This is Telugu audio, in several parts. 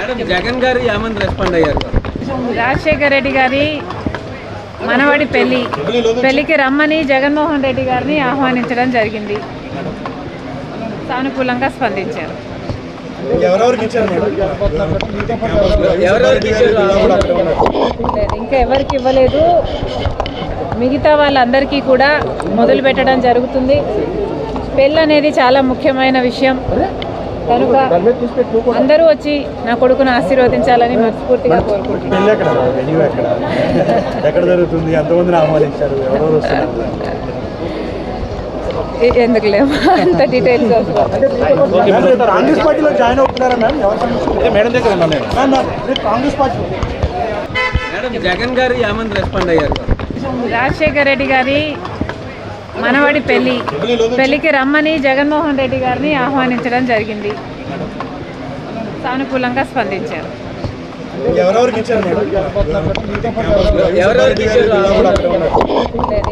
మేడం జగన్ గారు ఏమని రెస్పాండ్ అయ్యారు? రాజశేఖర్ రెడ్డి గారి మనవడి పెళ్ళి పెళ్ళికి రమ్మని జగన్మోహన్ రెడ్డి గారిని ఆహ్వానించడం జరిగింది. సానుకూలంగా స్పందించారు. ఎవరెవరికి ఇచ్చారు మేడం? ఎవరెవరికి ఇచ్చారు? లేదు, ఇంకా ఎవరికి ఇవ్వలేదు. మిగతా వాళ్ళందరికీ కూడా మొదలు పెట్టడం జరుగుతుంది. పెళ్ళి అనేది చాలా ముఖ్యమైన విషయం. కనుక అందరూ వచ్చి నా కొడుకును ఆశీర్వదించాలని మనస్ఫూర్తిగా కోరుకుంటున్నాను. ఎందుకు లేవు? అంత డీటెయిల్స్ కాంగ్రెస్ పార్టీలో జాయిన్ అవుతున్నారా మేడం? దగ్గర కాంగ్రెస్ పార్టీ జగన్ గారు ఏమని రెస్పాండ్ అయ్యారు. రాజశేఖర్ రెడ్డి గారి మనవడి పెళ్ళి. పెళ్ళికి రమ్మని జగన్మోహన్ రెడ్డి గారిని ఆహ్వానించడం జరిగింది. సానుకూలంగా స్పందించారు.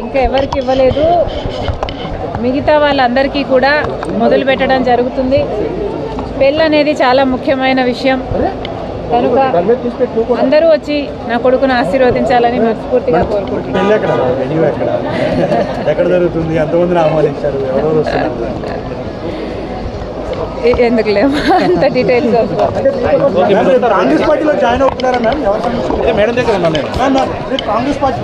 ఇంకా ఎవరికి ఇవ్వలేదు. మిగతా వాళ్ళందరికీ కూడా మొదలు పెట్టడం జరుగుతుంది. పెళ్ళి అనేది చాలా ముఖ్యమైన విషయం. కనుక అందరూ వచ్చి నా కొడుకును ఆశీర్వదించాలని మనస్ఫూర్తిగా కోరుకుంటున్నాను. ఎందుకు లేవు? అంత డీటెయిల్స్ కాంగ్రెస్ పార్టీలో జాయిన్ అవుతున్నారా మేడం దగ్గర కాంగ్రెస్ పార్టీ